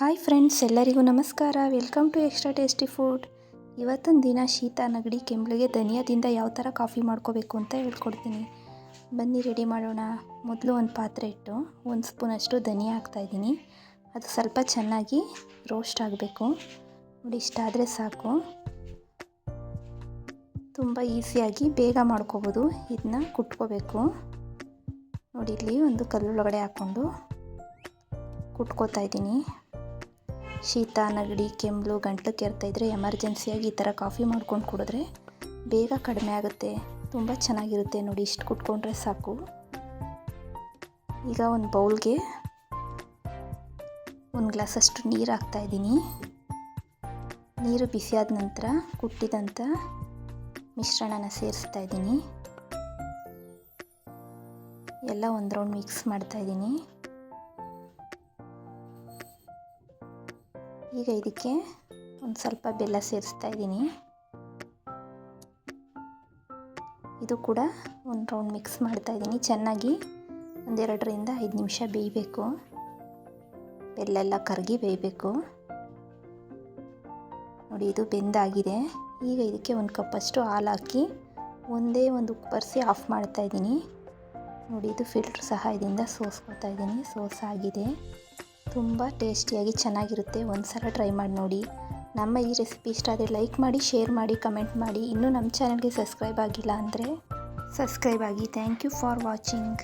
Hi friends, ಎಲ್ಲರಿಗೂ ನಮಸ್ಕಾರ. Welcome to extra tasty food ಇವತ್ತಿನ ದಿನ ಶೀತ, ನೆಗಡಿ ಕೆಂಬಳಿಗೆ ಧನಿಯಾದಿಂದ ಯಾವ ಥರ ಕಾಫಿ ಮಾಡ್ಕೋಬೇಕು ಅಂತ ಹೇಳ್ಕೊಡ್ತೀನಿ. ಬನ್ನಿ ರೆಡಿ ಮಾಡೋಣ. ಮೊದಲು ಒಂದು ಪಾತ್ರೆ ಇಟ್ಟು ಒಂದು ಸ್ಪೂನಷ್ಟು ಧನಿಯಾ ಹಾಕ್ತಾಯಿದ್ದೀನಿ ಅದು ಸ್ವಲ್ಪ ಚೆನ್ನಾಗಿ ರೋಸ್ಟ್ ಆಗಬೇಕು. ನೋಡಿ ಇಷ್ಟಾದರೆ ಸಾಕು. ತುಂಬ ಈಸಿಯಾಗಿ ಬೇಗ ಮಾಡ್ಕೋಬೋದು. ಇದನ್ನ ಕುಟ್ಕೋಬೇಕು. ನೋಡಿ, ಇಲ್ಲಿ ಒಂದು ಕಲ್ಲೊಳಗಡೆ ಹಾಕ್ಕೊಂಡು ಕುಟ್ಕೋತಾ ಇದ್ದೀನಿ. ಶೀತ ನೆಗಡಿ ಕೆಮ್ಮು ಗಂಟ್ಲು ಕೆರ್ತಾ ಇದ್ದರೆ ಎಮರ್ಜೆನ್ಸಿಯಾಗಿ ಈ ಥರ ಕಾಫಿ ಮಾಡ್ಕೊಂಡು ಕುಡಿದ್ರೆ ಬೇಗ ಕಡಿಮೆ ಆಗುತ್ತೆ. ತುಂಬ ಚೆನ್ನಾಗಿರುತ್ತೆ ನೋಡಿ, ಇಷ್ಟು ಕುಟ್ಕೊಂಡ್ರೆ ಸಾಕು. ಈಗ ಒಂದು ಬೌಲ್ಗೆ ಒಂದು ಗ್ಲಾಸಷ್ಟು ನೀರು ಹಾಕ್ತಾಯಿದ್ದೀನಿ ನೀರು ಬಿಸಿಯಾದ ನಂತರ ಕುಟ್ಟಿದಂಥ ಮಿಶ್ರಣನ ಸೇರಿಸ್ತಾ ಇದ್ದೀನಿ. ಎಲ್ಲ ಒಂದು ರೌಂಡ್ ಮಿಕ್ಸ್ ಮಾಡ್ತಾಯಿದ್ದೀನಿ ಈಗ ಇದಕ್ಕೆ ಒಂದು ಸ್ವಲ್ಪ ಬೆಲ್ಲ ಸೇರಿಸ್ತಾ ಇದ್ದೀನಿ. ಇದು ಕೂಡ ಒಂದು ರೌಂಡ್ ಮಿಕ್ಸ್ ಮಾಡ್ತಾ ಇದ್ದೀನಿ. ಚೆನ್ನಾಗಿ ಒಂದೆರಡರಿಂದ ಐದು ನಿಮಿಷ ಬೇಯಬೇಕು. ಬೆಲ್ಲೆಲ್ಲ ಕರಗಿ ಬೇಯಬೇಕು. ನೋಡಿ, ಇದು ಬೆಂದಾಗಿದೆ. ಈಗ ಇದಕ್ಕೆ ಒಂದು ಕಪ್ಪಷ್ಟು ಹಾಲು ಹಾಕಿ ಒಂದೇ ಒಂದು ಉಪ್ಪರಿಸಿ ಆಫ್ ಮಾಡ್ತಾ ಇದ್ದೀನಿ. ನೋಡಿ, ಇದು ಫಿಲ್ಟ್ರ್ ಸಹಾಯದಿಂದ ಸೋಸ್ಕೊತಾ ಇದ್ದೀನಿ. ಸೋಸಾಗಿದೆ. ತುಂಬ ಟೇಸ್ಟಿಯಾಗಿ ಚೆನ್ನಾಗಿರುತ್ತೆ. ಒಂದು ಸಲ ಟ್ರೈ ಮಾಡಿ ನೋಡಿ. ನಮ್ಮ ಈ ರೆಸಿಪಿ ಇಷ್ಟ ಆದರೆ ಲೈಕ್ ಮಾಡಿ, ಶೇರ್ ಮಾಡಿ, ಕಮೆಂಟ್ ಮಾಡಿ. ಇನ್ನೂ ನಮ್ಮ ಚಾನಲ್ಗೆ ಸಬ್ಸ್ಕ್ರೈಬ್ ಆಗಿಲ್ಲ ಅಂದರೆ ಸಬ್ಸ್ಕ್ರೈಬ್ ಆಗಿ. Thank you for watching.